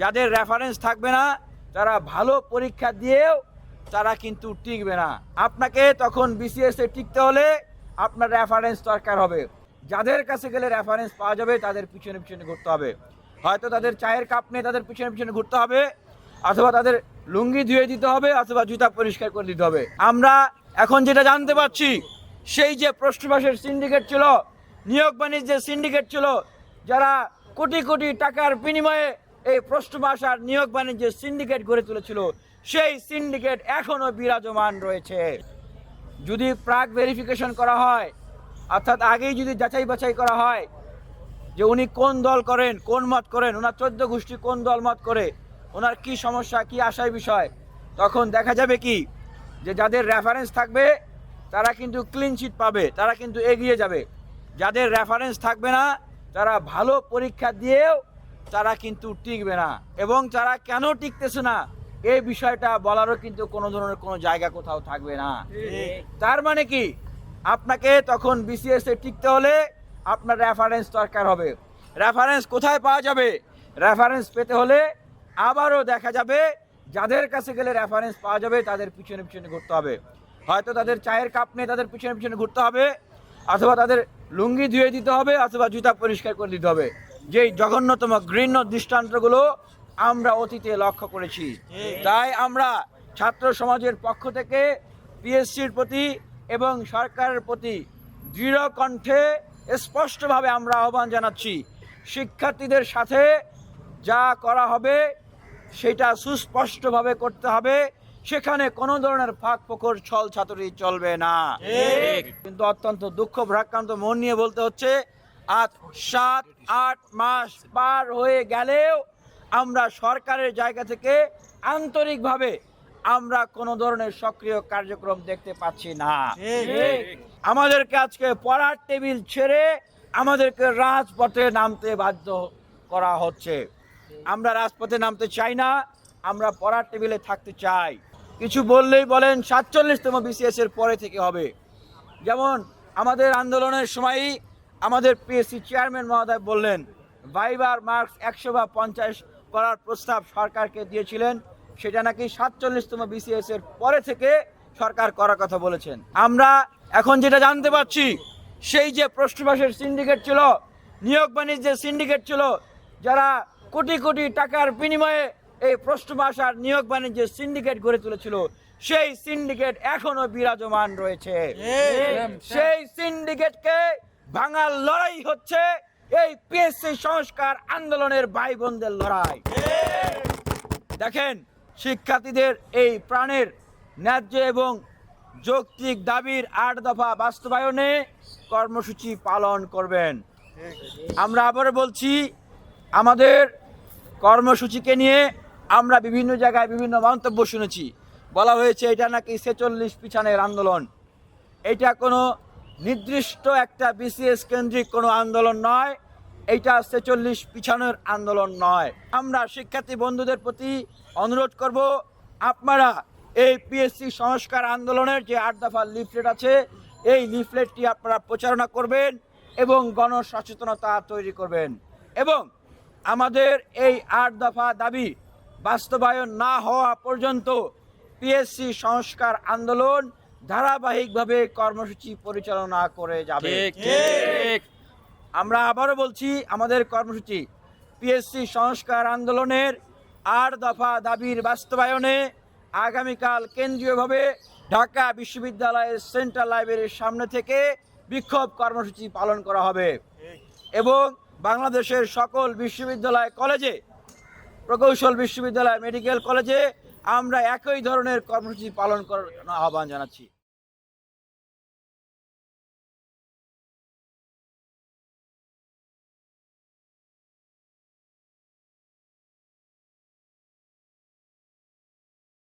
যাদের রেফারেন্স থাকবে না তারা ভালো পরীক্ষা দিয়েও তারা কিন্তু টিকবে না। আপনাকে তখন বিসিএস এ টিকতে হলে আপনার রেফারেন্স দরকার হবে। যাদের কাছে গেলে রেফারেন্স পাওয়া যাবে, তাদের পিছনে পিছনে ঘুরতে হবে। হয়তো তাদের চায়ের কাপ নিয়ে তাদের পিছনে পিছনে ঘুরতে হবে, অথবা তাদের লুঙ্গি ধুয়ে দিতে হবে, অথবা জুতা পরিষ্কার করে দিতে হবে। আমরা এখন যেটা জানতে পারছি, সেই যে প্রশ্নবাসের সিন্ডিকেট ছিল, নিয়োগ বাণিজ্যের সিন্ডিকেট ছিল, যারা কোটি কোটি টাকার বিনিময়ে এই প্রশ্নবাস আর নিয়োগ বাণিজ্যের সিন্ডিকেট গড়ে তুলেছিল, সেই সিন্ডিকেট এখনও বিরাজমান রয়েছে। যদি প্রাক ভেরিফিকেশন করা হয়, অর্থাৎ আগেই যদি যাচাই বাছাই করা হয়, যে উনি কোন দল করেন, কোন মত করেন, ওনার চোদ্দ গোষ্ঠী কোন দল মত করে, ওনার কি সমস্যা, কি আশায় বিষয়, তখন দেখা যাবে কি, যে যাদের রেফারেন্স থাকবে, তারা কিন্তু ক্লিন চিট পাবে, তারা কিন্তু এগিয়ে যাবে। যাদের রেফারেন্স থাকবে না, তারা ভালো পরীক্ষা দিয়েও তারা কিন্তু টিকবে না এবং তারা কেন টিকতেছে না? এই বিষয়টা বলারও কিন্তু কোনো ধরনের কোনো জায়গা কোথাও থাকবে না। তার মানে কি? আপনাকে তখন বিসিএস এ টিকতে হলে আপনার রেফারেন্স দরকার হবে। রেফারেন্স কোথায় পাওয়া যাবে? রেফারেন্স পেতে হলে আবারও দেখা যাবে যাদের কাছে গেলে রেফারেন্স পাওয়া যাবে, তাদের পিছনে পিছনে ঘুরতে হবে। হয়তো তাদের চায়ের কাপ নিয়ে তাদের পিছনে পিছনে ঘুরতে হবে, অথবা তাদের লুঙ্গি ধুয়ে দিতে হবে, অথবা জুতা পরিষ্কার করে দিতে হবে। যেই জঘন্যতম ঘৃণ্য দৃষ্টান্তগুলো আমরা অতীতে লক্ষ্য করেছি। তাই আমরা ছাত্র সমাজের পক্ষ থেকে পিএসসির প্রতি এবং সরকারের প্রতি দৃঢ় কণ্ঠে স্পষ্টভাবে আমরা আহ্বান জানাচ্ছি শিক্ষার্থীদের সাথে যা করা হবে সেটা সুস্পষ্টভাবে করতে হবে। সেখানে কোনো ধরনের ফাঁক ফোকর ছল ছাতুরি চলবে না। কিন্তু অত্যন্ত দুঃখ ভ্রাক্রান্ত মন নিয়ে বলতে হচ্ছে আজ সাত আট মাস পার হয়ে গেলেও আমরা সরকারের জায়গা থেকে আন্তরিকভাবে আমরা কোনো ধরনের সক্রিয় কার্যক্রম দেখতে পাচ্ছি না। আমাদেরকে আজকে পড়ার টেবিল ছেড়ে আমাদেরকে রাজপথে নামতে বাধ্য করা হচ্ছে। আমরা রাজপথে নামতে চাই না আমরা পড়ার টেবিলে থাকতে চাই। কিছু বললেই বলেন সাতচল্লিশতম বিসিএস এর পরে থেকে হবে। যেমন আমাদের আন্দোলনের সময়ই আমাদের পিএসসি চেয়ারম্যান মহোদয় বললেন ভাইবার মার্কস একশো বা পঞ্চাশ করার প্রস্তাব সরকারকে দিয়েছিলেন। সেটা নাকি সাতচল্লিশতম বিসিএস এর পরে থেকে সরকার করার কথা বলেছেন। আমরা এখন যেটা জানতে পারছি সেই যে প্রশ্নবাসের সিন্ডিকেট ছিল নিয়োগ বাণিজ্যের সিন্ডিকেট ছিল যারা কোটি কোটি টাকার বিনিময়ে এই প্রশ্নবাস আর নিয়োগ বাণিজ্যের সিন্ডিকেট গড়ে তুলেছিল সেই সিন্ডিকেট এখনও বিরাজমান রয়েছে। সেই সিন্ডিকেটকে ভাঙার লড়াই হচ্ছে এই পিএসসি সংস্কার আন্দোলনের ভাই বোনদের লড়াই। দেখেন, শিক্ষার্থীদের এই প্রাণের ন্যায্য এবং যৌক্তিক দাবির আট দফা বাস্তবায়নে কর্মসূচি পালন করবেন। আমরা আবার বলছি, আমাদের কর্মসূচিকে নিয়ে আমরা বিভিন্ন জায়গায় বিভিন্ন মন্তব্য শুনেছি। বলা হয়েছে, এটা নাকি ছেচল্লিশ পিছানের আন্দোলন। এটা কোনো নির্দিষ্ট একটা বিসিএস কেন্দ্রিক কোনো আন্দোলন নয়, এইটা ছেচল্লিশ পিছানোর আন্দোলন নয়। আমরা শিক্ষার্থী বন্ধুদের প্রতি অনুরোধ করব, আপনারা এই পিএসসি সংস্কার আন্দোলনের যে আট দফা লিফলেট আছে, এই লিফলেটটি আপনারা প্রচারণা করবেন এবং গণসচেতনতা তৈরি করবেন। এবং আমাদের এই আট দফা দাবি বাস্তবায়ন না হওয়া পর্যন্ত পিএসসি সংস্কার আন্দোলন ধারাবাহিকভাবে কর্মসূচি পরিচালনা করে যাবে। আমরা আবারও বলছি আমাদের কর্মসূচি পিএসসি সংস্কার আন্দোলনের আট দফা দাবির বাস্তবায়নে আগামীকাল কেন্দ্রীয়ভাবে ঢাকা বিশ্ববিদ্যালয়ের সেন্ট্রাল লাইব্রেরির সামনে থেকে বিক্ষোভ কর্মসূচি পালন করা হবে। এবং বাংলাদেশের সকল বিশ্ববিদ্যালয় কলেজে প্রকৌশল বিশ্ববিদ্যালয় মেডিকেল কলেজে আমরা একই ধরনের কর্মসূচি পালন করার আহ্বান জানাচ্ছি।